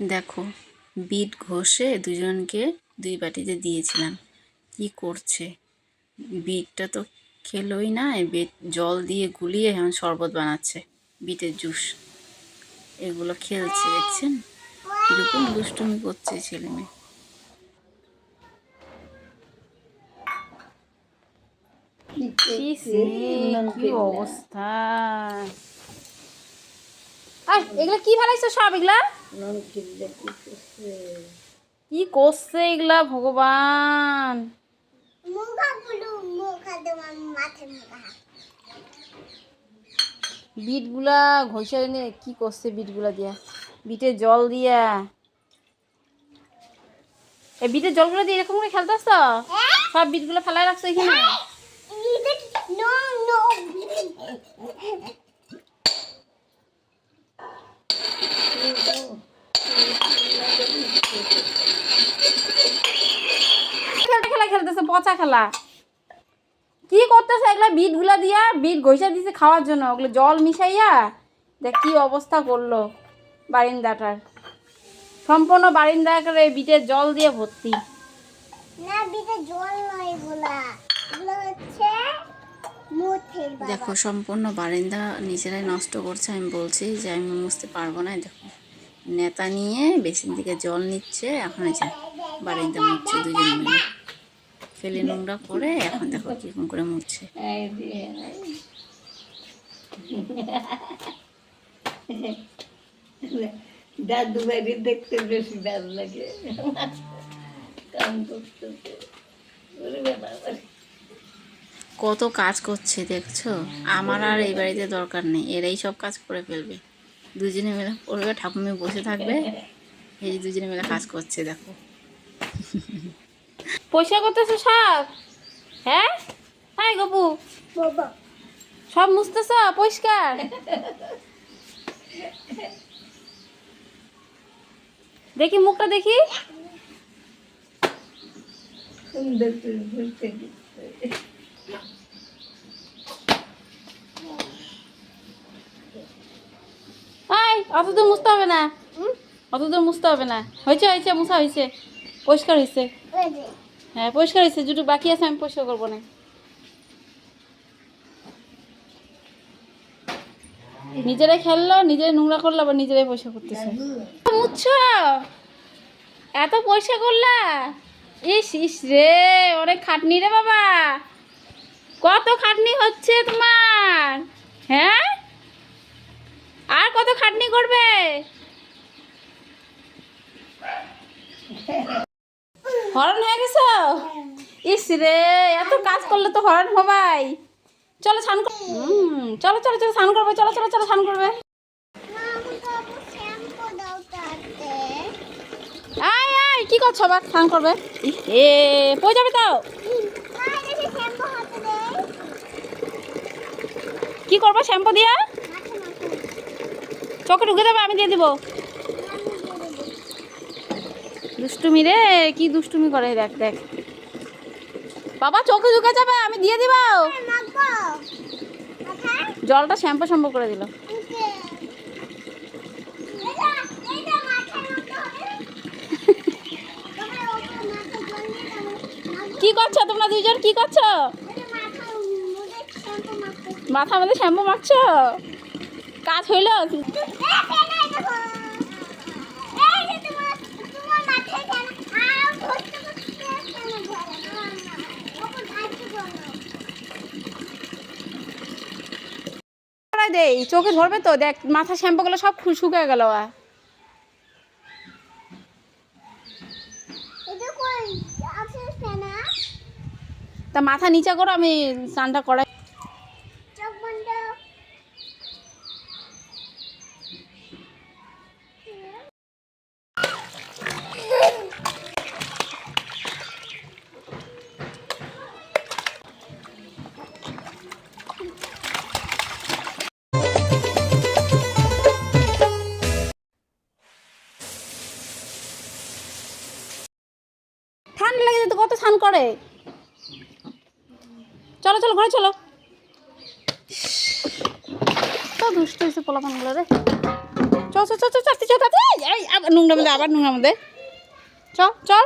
দেখো বিট ঘষে দুজনকে দুই বাটিতে দিয়েছিলাম। কি করছে? বিটটা তো খেলোই না এই বিট জল দিয়ে গুলিয়ে এখন শরবত বানাচ্ছে বিটের জুস। এগুলো খেলছে দেখছেন? কীরকম দুষ্টুমি করছে ছেলে মেয়ে। কি? অবস্থা? আর এগুলা কি ফেলাইছো সব এগুলা? কি করছে? এগুলা ভগবান? বিটগুলা ঘষে এনে কি করছে বিটগুলা দিয়া? বিটের জল দিয়া। এই বিটের জলগুলো দিয়ে এরকম করে খেলতেছ? সব বিটগুলো ফেলাই রাখছো এখানে নো নো খেলতে খেলা খেলতেছে খেলা। কি করতেছে এগুলা বিটগুলা দিয়া? বিট ঘষা দিছে খাওয়ার জন্য। ওগুলো জল মিশাইয়া দেখ কি অবস্থা করল বারিন্দাটার। সম্পূর্ণ বারিন্দা করে বিটের জল দিয়ে ভর্তি। না বিতে জল নয় এগুলা হচ্ছে দেখো সম্পূর্ণ বারিন্দা নিজেরাই নষ্ট করছে আমি বলছি যে আমি মুছতে পারব না দেখো। নেতা নিয়ে বেসিন থেকে জল নিচ্ছে এখন যে বারান্দা মুছছে দুজন মিলে। ফেলে নোংরা করে এখন দেখো কীরকম করে মুছছে। দাদু বাড়ি দেখতে বেশি ডাল লাগে। কাম করতে। কত কাজ করছে দেখছ? আমার আর এই বাড়িতে দরকার নেই এরাই সব কাজ করে ফেলবে। দুজনে মিলে করবে ঠাকুমি বসে থাকবে এই দুজনে মিলে কাজ করছে দেখো। পয়সা করতেছো সব? হ্যাঁ? হ্যাঁ গপু। সব মুছতেছ? পরিষ্কার? দেখি মুখটা দেখি। অত দূর মুছতে হবে না। অত দূর মুছতে হবে না। হয়েছে হয়েছে মুছা হয়েছে। পরিষ্কার হয়েছে। হ্যাঁ পরিষ্কার হয়েছে যেটুকু বাকি আছে, আমি পরিষ্কার করব না। নিজেরাই খেললো নিজেরাই নোংরা করল আবার নিজেরাই পরিষ্কার করতেছে। মুচ্ছ। এত পয়সা করলা? ইস ইস রে, অনেক খাটনি রে বাবা। কত খাটনি হচ্ছে তোমার? হ্যাঁ? আর কত খাটনি করবে? হরণ হয়ে গেছো? ইস রে, এত কাজ করলে তো হরণ হবাই। চলো স্নান চলো চলো চলো স্নান করবে, চলো চলো চলো স্নান করবে। আবার আয় আয়, কি করছ বা স্নান করবে? এ পড়ে যাবে তো মা দেখি শ্যাম্পু হাতে দে কি করব শ্যাম্পু দিয়া? চোখে ঢুকে যাবে, আমি দিয়ে দিব। দুষ্টুমি রে, কি দুষ্টুমি করে, দেখ দেখ। বাবা, চোখে ঢুকে যাবে, আমি দিয়ে দিব। জলটা শ্যাম্পু শ্যাম্পু করে দিল। কি করছ তোমরা দুইজন? কি করছ? মাথা মধ্যে শ্যাম্পু মাখছো? কাজ হইল এই ফেনাই দেখো এই যে তোমার তোমার মাথায় কেন আও ঘষতে ঘষতে কেন ধরে না ওপর ঘাটতে বলো করাই দেই চোখে ধরবে তো দেখ মাথা শ্যাম্পু গুলো সব শুকিয়ে গেল তা মাথা নিচে করো আমি স্নানটা করাই। কত স্নান করে। চলো চলো ঘরে চলো। তো দুষ্ট হয়েছে পোলাপানগুলো রে। চল চল চল চল চল চল। এই, আবার নোংরা মধ্যে আবার নোংরা মধ্যে চল চল।